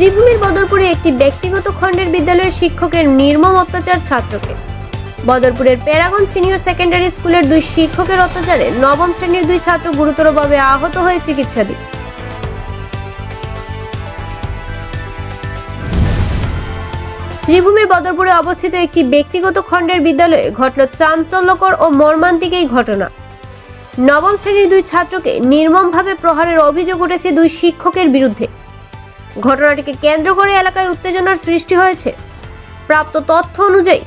শ্রীভূমির বদরপুরে একটি ব্যক্তিগত খণ্ডের বিদ্যালয়ের শিক্ষকের নির্মম অত্যাচার ছাত্রকে। বদরপুরের প্যারাগন সিনিয়র সেকেন্ডারি স্কুলের দুই শিক্ষকের অত্যাচারে নবম শ্রেণির দুই ছাত্র গুরুতরভাবে আহত হয়ে চিকিৎসাধীন। শ্রীভূমির বদরপুরে অবস্থিত একটি ব্যক্তিগত খণ্ডের বিদ্যালয়ে ঘটল চাঞ্চল্যকর ও মর্মান্তিক এই ঘটনা। নবম শ্রেণির দুই ছাত্রকে নির্মমভাবে প্রহারের অভিযোগ উঠেছে দুই শিক্ষকের বিরুদ্ধে। ঘটনাটিকে কেন্দ্র করে এলাকায় উত্তেজনার সৃষ্টি হয়েছে। প্রাপ্ত তথ্য অনুযায়ী,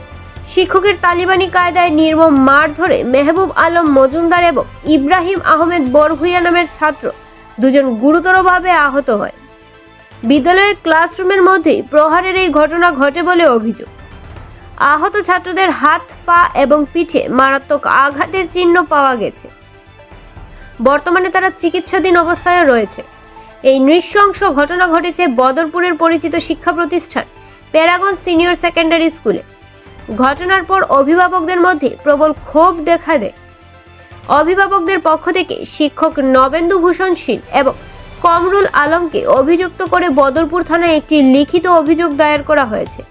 শিক্ষকের তালিবানি কায়দায় নির্মম মার ধরে মেহবুব আলম মজুমদার এবং ইব্রাহিম আহমেদ বরভুইয়া নামের ছাত্র দুজন গুরুতরভাবে আহত হয়। বিদ্যালয়ের ক্লাসরুমের মধ্যেই প্রহারের এই ঘটনা ঘটে বলে অভিযোগ। আহত ছাত্রদের হাত, পা এবং পিঠে মারাত্মক আঘাতের চিহ্ন পাওয়া গেছে। বর্তমানে তারা চিকিৎসাধীন অবস্থায় রয়েছে। এই নৃশংস ঘটনা ঘটেছে বদরপুরের পরিচিত শিক্ষা প্রতিষ্ঠান প্যারাগন সিনিয়র সেকেন্ডারি স্কুলে। ঘটনার পর অভিভাবকদের মধ্যে প্রবল ক্ষোভ দেখা দেয়। অভিভাবকদের পক্ষ থেকে শিক্ষক নবেন্দু ভূষণ শীল এবং কমরুল আলমকে অভিযুক্ত করে বদরপুর থানায় একটি লিখিত অভিযোগ দায়ের করা হয়েছে।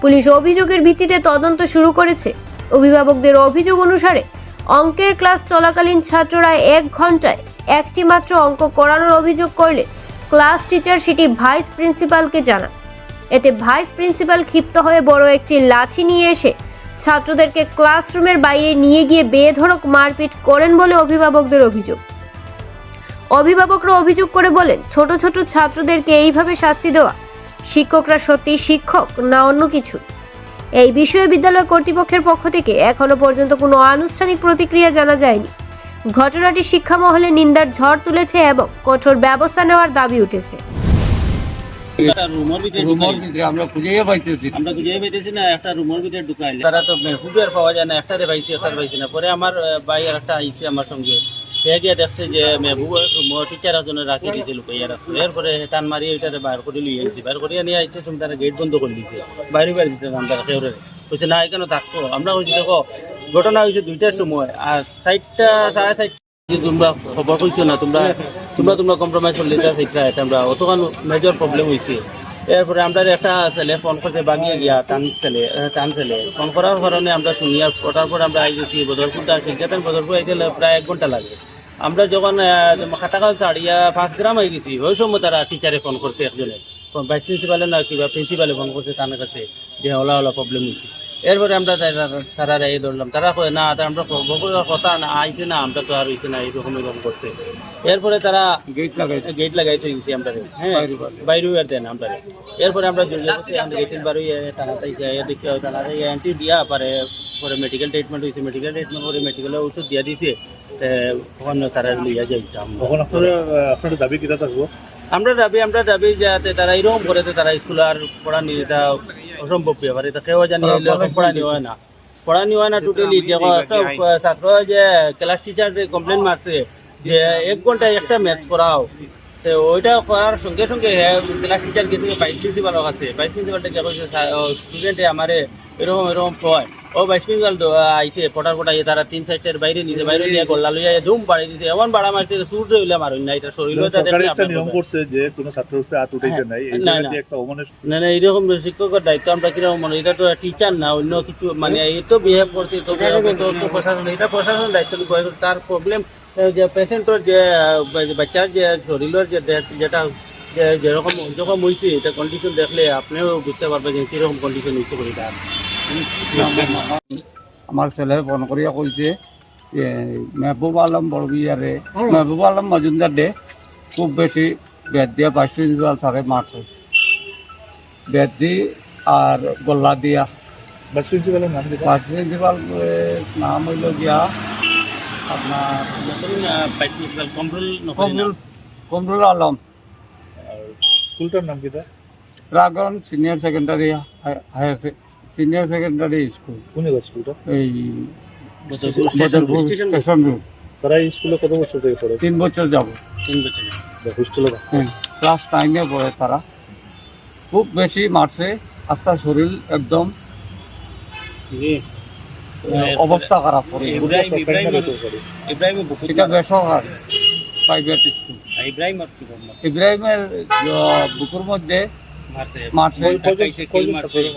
পুলিশ অভিযোগের ভিত্তিতে তদন্ত শুরু করেছে। অভিভাবকদের অভিযোগ অনুসারে অঙ্কের ক্লাস চলাকালীন ছাত্ররা এক ঘন্টায় একটি মাত্র অঙ্ক করানোর অভিযোগ করলে ক্লাস টিচার সেটি ভাইস প্রিন্সিপালকে জানান। এতে ভাইস প্রিন্সিপাল ক্ষিপ্ত হয়ে বড় একটি লাঠি নিয়ে এসে ছাত্রদেরকে ক্লাসরুমের বাইরে নিয়ে গিয়ে বেধড়ক মারপিট করেন বলে অভিভাবকদের অভিযোগ। অভিভাবকরা অভিযোগ করে বলেন, ছোট ছোট ছাত্রদেরকে এইভাবে শাস্তি দেওয়া, শিক্ষকরা সত্যি শিক্ষক না অন্য কিছু? এই বিষয়ে বিদ্যালয় কর্তৃপক্ষের পক্ষ থেকে এখনও পর্যন্ত কোনো আনুষ্ঠানিক প্রতিক্রিয়া জানা যায়নি। ঘটনাটি শিক্ষা মহলে নিন্দার ঝড় তুলেছে এবং কঠোর ব্যবস্থা নেওয়ার দাবি উঠেছে। রুমের ভিতরে আমরা খুঁজেই পাইতেছি। আমরা খুঁজে পেতেছি না একটা রুমের ভিতরে ঢুকাইলে। তারা তো আর পাওয়া যায় না একটারে পাইছি একটারে পাইছি না। পরে আমার ভাই আর একটা আইসি আমার সঙ্গে। সে দেখছে যে টিচার একজনে রাখি রাখছে। এরপরে টান মারি ওইটারে বাইর করে লিয়ে আইছি বাইর করে নিয়ে আইতে সময় তারা গেট বন্ধ করে দিয়েছে বাইরে বাইরে দিতে কেউরে বলছে না, এখানে থাকতো। আমরা বলছি দেখো, ঘটনা হয়েছে দুইটার সময়, আর সাইডটা সাড়ে সাইড তোমরা খবর কইছো না, তোমরা তোমরা তোমরা কম্প্রোমাইজ করলে এটা শিখরা আমরা অতখান মেজর প্রবলেম হয়েছে এরপরে আমরা একটা ছেলে ফোন করতে বাগিয়ে গিয়া, টান ছেলে টান ছেলে। ফোন করার কারণে আমরা শুনি ওটার পর আমরা আই গেছি আসি যেতেন বদরপুর আইতে প্রায় এক ঘণ্টা লাগে। আমরা যখন খাটাকাল ছাড়িয়া ফার্স্ট গ্রাম হয়ে গেছি, ওই সময় তারা টিচারে ফোন করছে একজনে ভাইস প্রিন্সিপালে না, কিবা প্রিন্সিপালে ফোন করছে তার কাছে, যে ওলা ওলা প্রবলেম হয়েছে। এরপরে আমরা তারা- তারা এই ধরলাম। তারা কয় না আমরা কথা না আইছে না আমরা তো আর হইছে না এরকম এরকম করছে। এরপরে তারা গেট লাগাইতে গেট লাগাইতে গেছি আমরা হ্যাঁ বাইরে আর দেন আমরা এরপরে আমরা গেটের বারো টানাতে যাই দেখি টানাতে এন্ট্রি দিয়া পারে পরে মেডিকেল ট্রিটমেন্ট হয়েছে মেডিকেল ট্রিটমেন্ট করে মেডিকেলের ওষুধ দিয়া দিছে। তে ওখানে তারা লইয়া যাইতাম। তখন আপনারা দাবি কিটা থাকব? আমরা দাবি আমরা দাবি যাতে তারা এরকম করে তারা স্কুল আর পড়া নিয়ে অসম্ভব ব্যাপার এটা কেউ জানি পড়ানি হয় না পড়ানি হয় না টোটালি ছাত্র যে ক্লাস টিচার কমপ্লেন মারছে যে এক ঘন্টায় একটা ম্যাথস করাও তো ওইটা করার সঙ্গে সঙ্গে ক্লাস টিচার গেছে ভাইস প্রিন্সিপাল আছে ভাইস প্রিন্সিপালটা স্টুডেন্টে আমারে এরকম এরকম কয়। ও ভাইস প্রিন্সিপাল তো আইসে পটার পটাই তারা তিন সাইডের বাইরে নিছে বাইরে নিয়ে গোল্লা লইয়া ধুম বাড়ি দিছে এমন বাড়া মারছে সুর হইলে মারুন না এটা শরীর সরকারি একটা নিয়ম করছে যে কোনো ছাত্রের উপরে হাত উঠাইতে হ্যাঁ, নাই এই না। একটা অমানুষ না না এরকম শিক্ষকের দায়িত্ব আমরা কীরকম মনে এটা তো টিচার না অন্য কিছু মানে এই তো বিহেভ করছে তো তো প্রশাসন এটা প্রশাসন দায়িত্ব। তার প্রবলেম যে পেশেন্টের যে বাচ্চার যে শরীরের যে যেটা যে যেরকম যখন হয়েছে এটা কন্ডিশন দেখলে আপনিও বুঝতে পারবেন যে কীরকম কন্ডিশন হয়েছে তার আমার ছেলে ফোন করিয়া কইছে মেহবুব আলম বড়বিয়ারে মেহবুব আলম মজুমদার দে খুব বেশি বেদ দিয়ে ভাইস প্রিন্সিপাল স্যারে মারছে। বেদ দি আর গোল্লা দিয়া। ভাইস প্রিন্সিপালের নাম ভাইস প্রিন্সিপাল নাম হইল গিয়া আপনার কমরুল কমরুল আলম। স্কুলটার নাম কিটা dragon senior secondary higher senior secondary school কোন স্কুলটা এই বদরপুর স্টেশন রোড তারা এই স্কুলে কত বছর থেকে পড়ে? তিন বছর যাব। তিন বছর। হোস্টেলে ক্লাস নাইনে পড়ে তারা। খুব বেশি মারছে আপনার শরীর একদম অবস্থা খারাপ করে। এটা বেসরকারি প্রাইভেট স্কুল ইব্রাহিমের বুকুর মধ্যে মারছে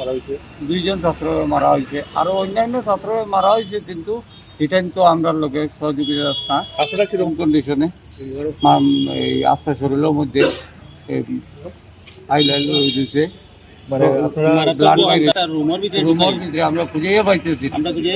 হয়েছে? দুইজন ছাত্র মারা হয়েছে। আরও অন্যান্য ছাত্র মারা হয়েছে কিন্তু এটা কিন্তু আমরা লোকের সহযোগিতা না আপনারা কীরকম কন্ডিশনে এই আস্থা শরীরের মধ্যে হাইলাইট হয়ে দিয়েছে মানে আপনারা রুমের ভিতরে আমরা খুঁজেই পাইতেছি আমরা খুঁজে